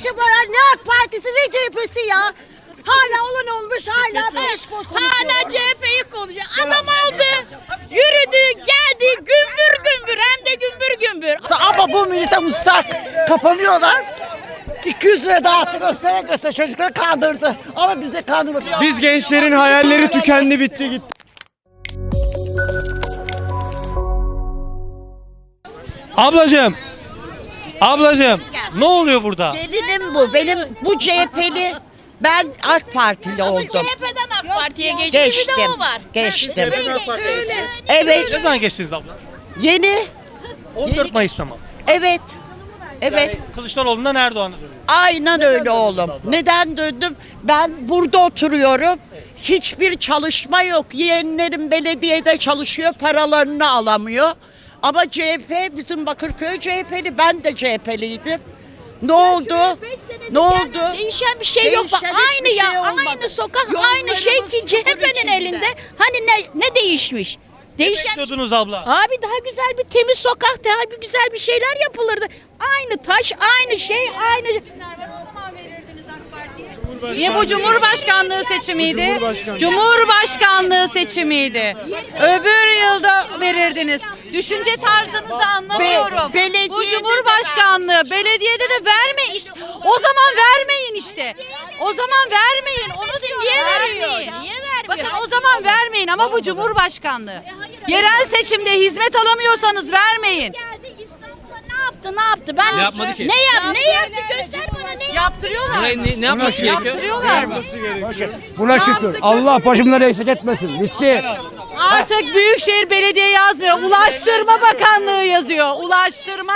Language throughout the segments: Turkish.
var ya. Ne AK Partisi ne CHP'si ya. Hala olan olmuş hala beş boy konuşuyor. Hala CHP'yi konuşuyor. Adam oldu. Yürüdü, geldi gümbür gümbür hem de gümbür gümbür. Ama bu millete mustak kapanıyorlar. 200 lira dağıttı göstere göstere çocukları kandırdı. Ama bizi kandırmadı. Biz gençlerin hayalleri tükendi bitti gitti. Ablacığım. Ablacığım. Ne oluyor burada? Gelinim bu. Benim bu CHP'li ben AK Partili oldum. CHP'den AK Parti'ye geçti. Bir Geçtim. de o var. Geçtim. Evet. Ne zaman geçtiniz abla? Yeni. 14 Mayıs'ta mı? Evet. Evet. Yani Kılıçdaroğlu'ndan Erdoğan'a dönüyoruz. Aynen öyle oğlum. Neden döndüm? Ben burada oturuyorum. Hiçbir çalışma yok. Yeğenlerim belediyede çalışıyor, paralarını alamıyor. Ama CHP, bütün Bakırköy CHP'li, ben de CHP'liydim. Ne oldu? Ne oldu? Değişen bir şey yok. Bak, aynı ya. şey olmadı. aynı sokak, aynı şey ki CHP'nin elinde. Hani ne ne değişmiş? Değişen Bekliyordunuz abla. Abi daha güzel bir temiz sokak, daha bir güzel bir şeyler yapılırdı. Aynı taş, aynı şey, aynı Niye bu Cumhurbaşkanlığı seçimiydi? Cumhurbaşkanlığı seçimiydi. Öbür yılda verirdiniz. Düşünce tarzınızı anlamıyorum. Be- bu Cumhurbaşkanlığı belediyede de verme işte. O zaman vermeyin işte. O zaman vermeyin. Onu diyorum, niye vermeyin. Bakın o zaman vermeyin ama bu Cumhurbaşkanlığı. Yerel seçimde hizmet alamıyorsanız vermeyin. Yaptı, ne yaptı? Ben Ne yapmadı ki? Ne yaptı? Ne yaptı? Göster bana ne yaptı? Yaptırıyorlar. Ne, ne, ne yapması gerekiyor? Yaptırıyorlar mı? Buna Ne şükür. Allah başımdan eksik etmesin. Bitti. Artık Büyükşehir Belediye yazmıyor. Ulaştırma Bakanlığı yazıyor. Ulaştırma.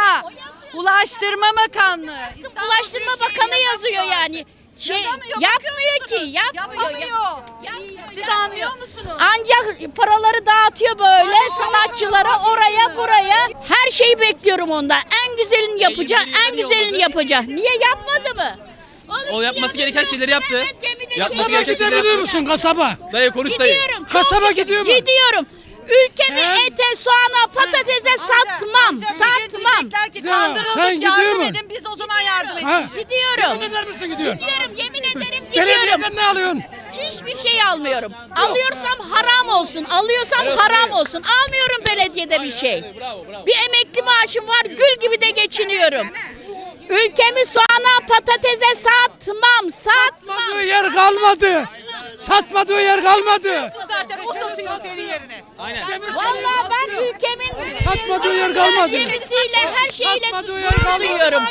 Ulaştırma Bakanlığı. İstanbul Ulaştırma Büyükşehir Bakanı yazıyor yani. Şey, Yazamıyor, yapmıyor ki, yapmıyor. Yapamıyor. Yapmıyor, Siz yapmıyor. anlıyor musunuz? Ancak paraları dağıtıyor böyle sanatçılara oraya buraya. Her şeyi bekliyorum ondan. En güzelini yapacak, en güzelini yapacak. Niye yapmadı mı? O yapması gereken şeyleri yaptı. Yapması gereken şeyleri Gidebiliyor yaptı. musun kasaba? Dayı konuş dayı. Gidiyorum. Kasaba gidiyor mu? Gidiyorum. Ülkemi ete, soğana, patatese satmam. Satmam. ki Sen- kandırıldık sen gidiyor yardım musun? edin biz o zaman yardım Ha? edeceğiz. Gidiyorum. Ne eder misin gidiyorsun? Gidiyorum yemin ederim gidiyorum. Belediyeden ne alıyorsun? Hiçbir şey almıyorum. Alıyorsam haram olsun. Alıyorsam haram olsun. Almıyorum belediyede bir şey. Bir emekli maaşım var. Gül gibi de geçiniyorum. Ülkemi soğana patatese satmam. Satmam. Satmadığı yer kalmadı. Satmadığı yer kalmadı. O satıyor senin yerine. Aynen. Vallahi ben ülkemin Satmadığı yer kalmadı. gemisiyle her şeyle gurur duyuyorum.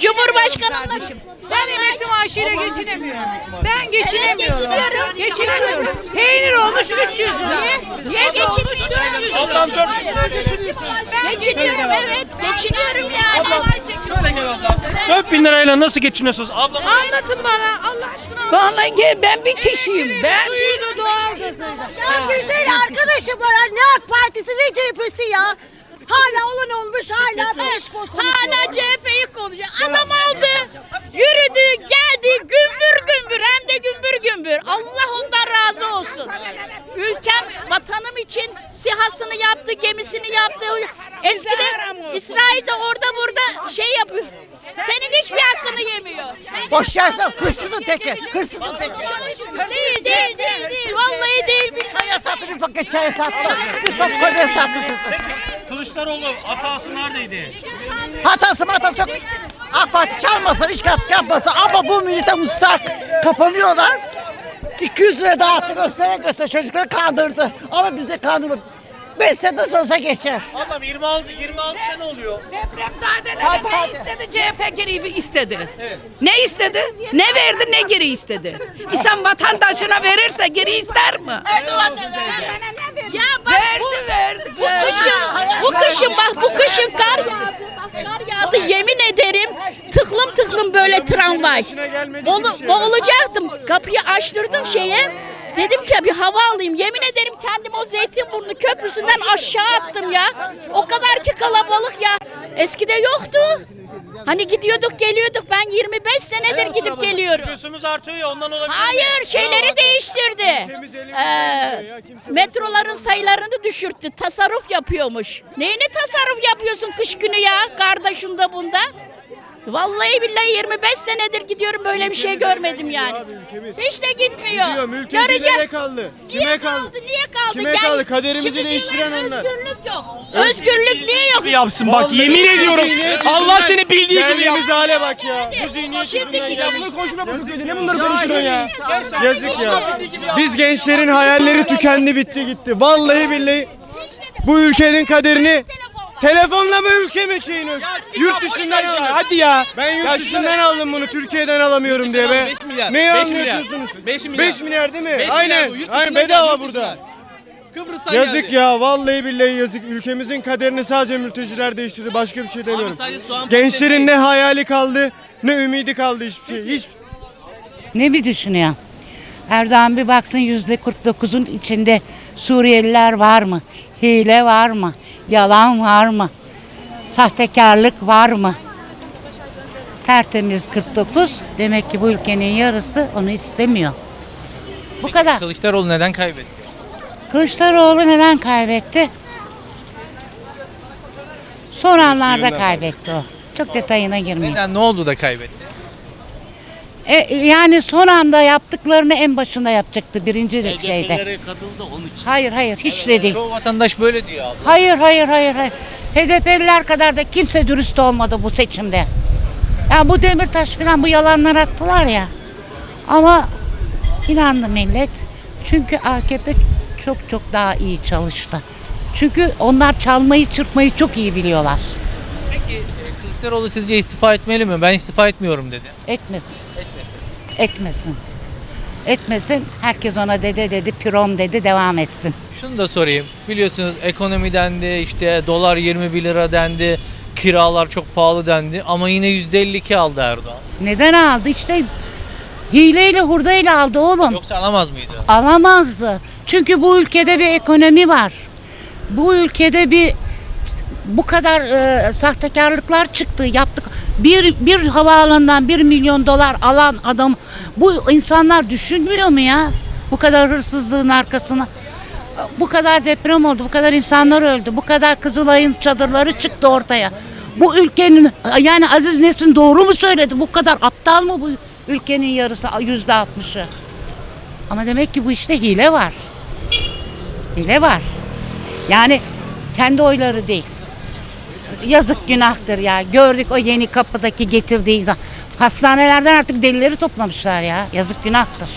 Cumhurbaşkanımla Ben emekli maaşıyla geçinemiyorum. Ben geçinemiyorum. geçiniyorum. Geçinemiyorum. Peynir olmuş 300 lira. Niye geçiniyorum? Ablam dört. Geçiniyorum evet. Geçiniyorum yani. Ablam şöyle gel ablam. 4000 lirayla nasıl geçiniyorsunuz? Ablam Anlatın bana Allah aşkına. Vallahi ben bir kişiyim. Ben Suyunu doğalgazıyla. Arkadaşım var. Ne AK Partisi ne CHP'si ya. Hala olan olmuş hala beş boy konuşuyor. hala CHP'yi konuşuyor. Adam oldu. Yürüdü, geldi gümbür gümbür hem de gümbür gümbür. Allah ondan razı olsun. Ülkem, vatanım için sihasını yaptı, gemisini yaptı. Eskiden İsrail'de orada burada şey yapıyor. Senin hiçbir hakkını yemiyor. Boş yersen hırsızın teki. Hırsızın teki. Değil, değil, değil, değil. Vallahi değil. billahi. Çaya sattı bir paket çaya sattı. Bir paket koyun sattı sizi. Kılıçdaroğlu hatası neredeydi? Hatası matası yok. AK Parti çalmasın, hiç katkı yapmasın. Ama bu millete mustak kapanıyorlar. 200 lira dağıttı göstere göstere çocukları kandırdı. Ama bizi kandırmadı. 5 sene sonrası geçer. Ablam 26 26 sene oluyor. Depremzadeler Hadi, ne hadi. istedi? CHP geri istedi. Ne istedi? Ne verdi ne geri istedi? İnsan vatandaşına verirse geri ister mi? Ya bak Verdi bu, verdi. bu kışın, bu kışın bak bu kışın kar yağdı. Bak kar yağdı yemin ederim tıklım tıklım böyle tramvay. Bolu, boğulacaktım. Kapıyı açtırdım şeye. Dedim ki bir hava alayım. Yemin ederim kendim o Zeytinburnu köprüsünden aşağı attım ya. O kadar ki kalabalık ya. Eskide yoktu. Hani gidiyorduk geliyorduk. Ben 25 senedir gidip geliyorum. Göğsümüz artıyor ya ondan olabilir. Hayır şeyleri değiştirdi. Ee, metroların sayılarını düşürttü. Tasarruf yapıyormuş. Neyini tasarruf yapıyorsun kış günü ya? Karda şunda bunda. Vallahi billahi 25 senedir gidiyorum böyle bir şey görmedim yani. Hiç de gitmiyor. Gidiyor, mülteciyle Göreceğim. ne kaldı? Niye Kime kaldı? kaldı? Niye kaldı? Kime Gel. kaldı? Kaderimizi Şimdi değiştiren onlar. Özgürlük yok. Özgürlük niye yok? Yapsın bak yemin ediyorum. Allah seni bildiği gibi Geldiğimiz yapsın. hale bak ya. Bu zihniyet yüzünden geldik. Konuşma bu köyde ne bunları konuşuyorsun ya? Yazık ya. Biz gençlerin hayalleri tükendi bitti gitti. Vallahi billahi bu ülkenin kaderini telefonla mı ülke mi şeyini? Yurt dışından al. Hadi ya. Ben yurt dışından aldım bunu Türkiye'den alamıyorum diye be. Beş milyar, Neyi beş milyar, anlatıyorsunuz? beş milyar. 5 milyar değil mi? Beş milyar Aynen. bu, yurt Aynen bedava burada. Kıbrıs'tan Yazık geldi. ya vallahi billahi yazık. Ülkemizin kaderini sadece mülteciler değiştirdi. Başka bir şey demiyorum. Gençlerin ne hayali kaldı ne ümidi kaldı hiçbir şey. Hiç Ne mi düşünüyor? Erdoğan bir baksın yüzde 49'un içinde Suriyeliler var mı? Hile var mı? Yalan var mı? Sahtekarlık var mı? Tertemiz 49. Demek ki bu ülkenin yarısı onu istemiyor. Bu kadar. Kılıçdaroğlu neden kaybetti? Kılıçdaroğlu neden kaybetti? Son anlarda kaybetti o. Çok detayına girmeyeyim. Neden ne oldu da kaybetti? E, yani son anda yaptıklarını en başında yapacaktı birinci şeyde. Hayır hayır hiç de değil. Çoğu vatandaş böyle diyor abi. Hayır hayır hayır hayır. HDP'liler kadar da kimse dürüst olmadı bu seçimde. Ya bu Demirtaş falan bu yalanlar attılar ya. Ama inandı millet. Çünkü AKP çok çok daha iyi çalıştı. Çünkü onlar çalmayı çırpmayı çok iyi biliyorlar. Peki e, Kılıçdaroğlu sizce istifa etmeli mi? Ben istifa etmiyorum dedi. Etmesin. Etmesin. Etmesin. Herkes ona dede dedi, pirom dedi, devam etsin. Şunu da sorayım. Biliyorsunuz ekonomi dendi, işte dolar 21 lira dendi, kiralar çok pahalı dendi ama yine %52 aldı Erdoğan. Neden aldı? İşte hileyle hurdayla aldı oğlum. Yoksa alamaz mıydı? Alamazdı. Çünkü bu ülkede bir ekonomi var. Bu ülkede bir bu kadar e, sahtekarlıklar çıktı, yaptık. Bir, bir havaalanından bir milyon dolar alan adam bu insanlar düşünmüyor mu ya? Bu kadar hırsızlığın arkasına. Bu kadar deprem oldu, bu kadar insanlar öldü, bu kadar Kızılay'ın çadırları çıktı ortaya. Bu ülkenin yani Aziz Nesin doğru mu söyledi? Bu kadar aptal mı bu ülkenin yarısı yüzde altmışı? Ama demek ki bu işte hile var. Hile var. Yani kendi oyları değil. Yazık günahtır ya. Gördük o yeni kapıdaki getirdiği insan. Hastanelerden artık delileri toplamışlar ya. Yazık günahtır.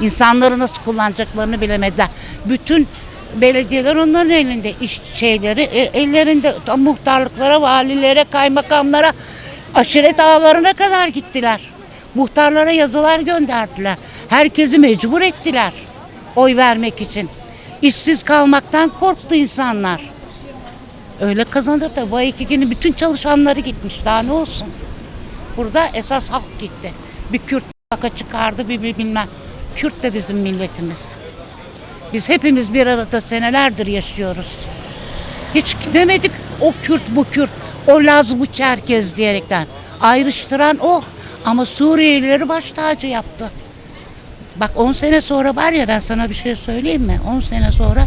İnsanları nasıl kullanacaklarını bilemediler. Bütün belediyeler onların elinde iş şeyleri e, ellerinde muhtarlıklara, valilere, kaymakamlara, aşiret ağalarına kadar gittiler. Muhtarlara yazılar gönderdiler. Herkesi mecbur ettiler oy vermek için. İşsiz kalmaktan korktu insanlar. Öyle kazanır da bu iki günün bütün çalışanları gitmiş. Daha ne olsun? Burada esas halk gitti. Bir Kürt baka çıkardı bir, bir bilmem. Kürt de bizim milletimiz. Biz hepimiz bir arada senelerdir yaşıyoruz. Hiç demedik o Kürt bu Kürt, o Laz bu Çerkez diyerekten. Ayrıştıran o. Ama Suriyelileri baş tacı yaptı. Bak 10 sene sonra var ya ben sana bir şey söyleyeyim mi? 10 sene sonra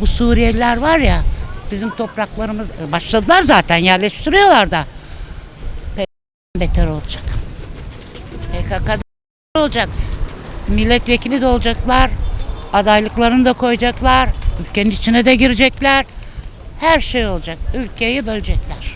bu Suriyeliler var ya bizim topraklarımız başladılar zaten yerleştiriyorlar da. PKK beter olacak. PKK olacak. Milletvekili de olacaklar. Adaylıklarını da koyacaklar. Ülkenin içine de girecekler. Her şey olacak. Ülkeyi bölecekler.